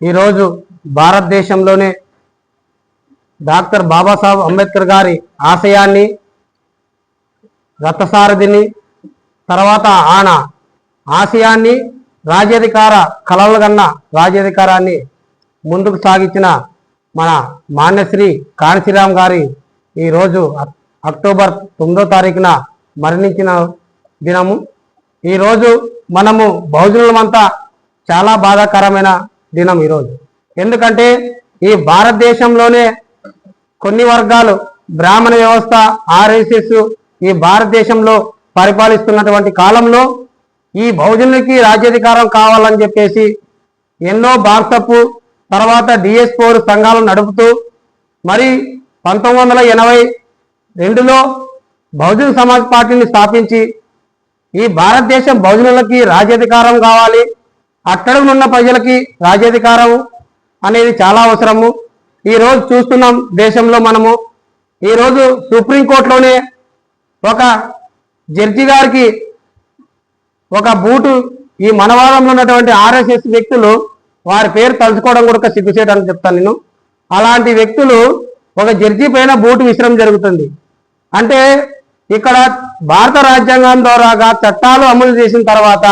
ఈరోజు భారతదేశంలోనే డాక్టర్ బాబాసాహెబ్ అంబేద్కర్ గారి ఆశయాన్ని రథసారథిని తర్వాత ఆయన ఆశయాన్ని రాజ్యాధికార కలలుగన్న రాజ్యాధికారాన్ని ముందుకు సాగించిన మన మాన్యశ్రీ కాణిశ్రీరామ్ గారి ఈరోజు అక్టోబర్ తొమ్మిదో తారీఖున మరణించిన దినము. ఈరోజు మనము బహుజనులమంతా చాలా బాధాకరమైన దినం ఈరోజు. ఎందుకంటే ఈ భారతదేశంలోనే కొన్ని వర్గాలు బ్రాహ్మణ వ్యవస్థ ఆర్ఎస్ఎస్ ఈ భారతదేశంలో పరిపాలిస్తున్నటువంటి కాలంలో ఈ బహుజనులకి రాజ్యాధికారం కావాలని చెప్పేసి ఎన్నో బాక్సపు తర్వాత డిఎస్ ఫోర్ సంఘాలను నడుపుతూ మరి పంతొమ్మిది వందల ఎనభై రెండులో బహుజన్ సమాజ్ పార్టీని స్థాపించి ఈ భారతదేశం బహుజనులకి రాజ్యాధికారం కావాలి అట్టడుగునున్న ప్రజలకి రాజ్యాధికారం అనేది చాలా అవసరము. ఈ రోజు చూస్తున్నాం దేశంలో మనము. ఈ రోజు సుప్రీంకోర్టులోనే ఒక జడ్జి గారికి ఒక బూటు ఈ మనవాదంలో ఉన్నటువంటి ఆర్ఎస్ఎస్ వ్యక్తులు వారి పేరు తలుచుకోవడం కూడా సిగ్గుచేయడానికి చెప్తాను నేను. అలాంటి వ్యక్తులు ఒక జడ్జి పైన బూటు విసరం జరుగుతుంది. అంటే ఇక్కడ భారత రాజ్యాంగం ద్వారాగా చట్టాలు అమలు చేసిన తర్వాత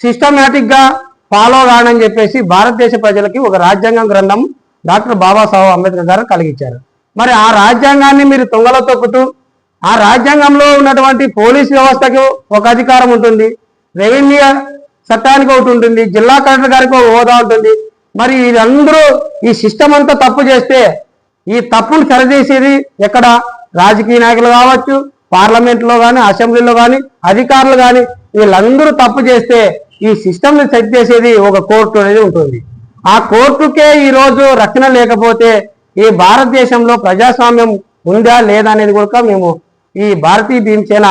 సిస్టమేటిక్గా ఫాలో కానని చెప్పేసి భారతదేశ ప్రజలకి ఒక రాజ్యాంగం గ్రంథం డాక్టర్ బాబాసాహెబ్ అంబేద్కర్ గారు కలిగించారు. మరి ఆ రాజ్యాంగాన్ని మీరు తుంగలో తొక్కుతూ ఆ రాజ్యాంగంలో ఉన్నటువంటి పోలీస్ వ్యవస్థకు ఒక అధికారం ఉంటుంది రెవెన్యూ చట్టానికి ఒకటి ఉంటుంది జిల్లా కలెక్టర్ గారికి ఒక హోదా ఉంటుంది. మరి వీళ్ళందరూ ఈ సిస్టమ్ అంతా తప్పు చేస్తే ఈ తప్పును సరిచేసేది ఎక్కడ? రాజకీయ నాయకులు కావచ్చు పార్లమెంట్లో కానీ అసెంబ్లీలో కానీ అధికారులు కానీ వీళ్ళందరూ తప్పు చేస్తే ఈ సిస్టమ్ని సెట్ చేసేది ఒక కోర్టు అనేది ఉంటుంది. ఆ కోర్టుకే ఈరోజు రక్షణ లేకపోతే ఈ భారతదేశంలో ప్రజాస్వామ్యం ఉందా లేదా అనేది కూడా మేము ఈ భారతీయ భీమసేన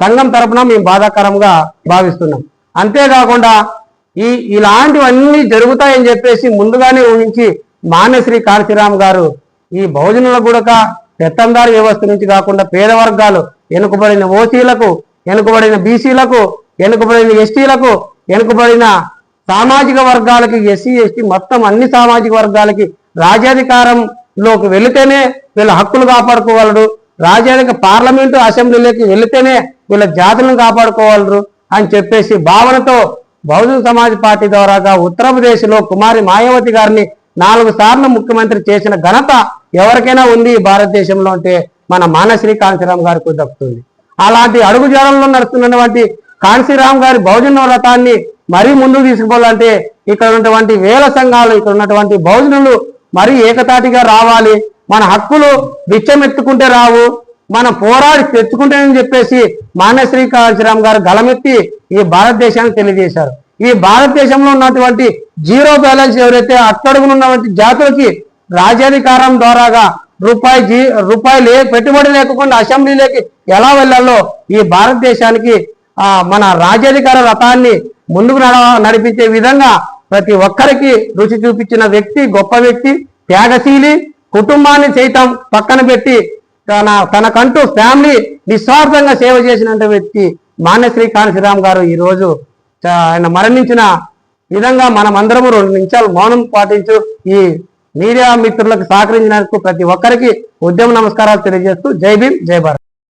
సంఘం తరపున మేము బాధాకరంగా భావిస్తున్నాం. అంతేకాకుండా ఈ ఇలాంటివన్నీ జరుగుతాయని చెప్పేసి ముందుగానే ఊహించి మాన్యశ్రీ కాంతిరామ్ గారు ఈ బహుజనుల గుడక పెత్తందారు వ్యవస్థ నుంచి కాకుండా పేద వర్గాలు వెనుకబడిన ఓసీలకు వెనుకబడిన బీసీలకు వెనుకబడిన ఎస్టీలకు వెనుకబడిన సామాజిక వర్గాలకి ఎస్సీ ఎస్టీ మొత్తం అన్ని సామాజిక వర్గాలకి రాజ్యాధికారంలోకి వెళితేనే వీళ్ళ హక్కులు కాపాడుకోగలరు. రాజ్యాధిక పార్లమెంటు అసెంబ్లీలోకి వెళితేనే వీళ్ళ జాతులను కాపాడుకోగలరు అని చెప్పేసి భావనతో బహుజన సమాజ్ పార్టీ ద్వారాగా ఉత్తరప్రదేశ్లో కుమారి మాయావతి గారిని నాలుగు సార్లు ముఖ్యమంత్రి చేసిన ఘనత ఎవరికైనా ఉంది భారతదేశంలో అంటే మన మానశ్రీ కాంతిరామ్ గారికి దక్కుతుంది అలాంటి అడుగు జాలంలో నడుస్తున్నటువంటి కాన్సీరామ్ గారి భోజన వ్రతాన్ని మరీ ముందుకు తీసుకుపోవాలంటే ఇక్కడ ఉన్నటువంటి వేల సంఘాలు ఇక్కడ ఉన్నటువంటి బహుజనులు మరీ ఏకతాటిగా రావాలి. మన హక్కులు బిచ్చమెత్తుకుంటే రావు. మనం పోరాడి తెచ్చుకుంటేనని చెప్పేసి మానశ్రీ కాంశీరామ్ గారు గలమెత్తి ఈ భారతదేశానికి తెలియజేశారు. ఈ భారతదేశంలో ఉన్నటువంటి జీరో బ్యాలెన్స్ ఎవరైతే అట్టడుగునున్నటువంటి జాతులకి రాజ్యాధికారం ద్వారాగా రూపాయి జీ రూపాయి లే పెట్టుబడి లేకుండా అసెంబ్లీలోకి ఎలా వెళ్ళాలో ఈ భారతదేశానికి మన రాజ్యాధికార రథాన్ని ముందుకు నడ నడిపించే విధంగా ప్రతి ఒక్కరికి రుచి చూపించిన వ్యక్తి గొప్ప వ్యక్తి త్యాగశీలి కుటుంబాన్ని సైతం పక్కన పెట్టి తన తనకంటూ ఫ్యామిలీ నిస్వార్థంగా సేవ చేసిన వ్యక్తి మాన్యశ్రీ కాంశీరామ్ గారు ఈ రోజు ఆయన మరణించిన విధంగా మనమందరము రెండు నిమిషాలు మౌనం పాటించు ఈ మీడియా మిత్రులకు సహకరించినందుకు ప్రతి ఒక్కరికి ఉద్యమ నమస్కారాలు తెలియజేస్తూ జై భీమ్ జై భారత్.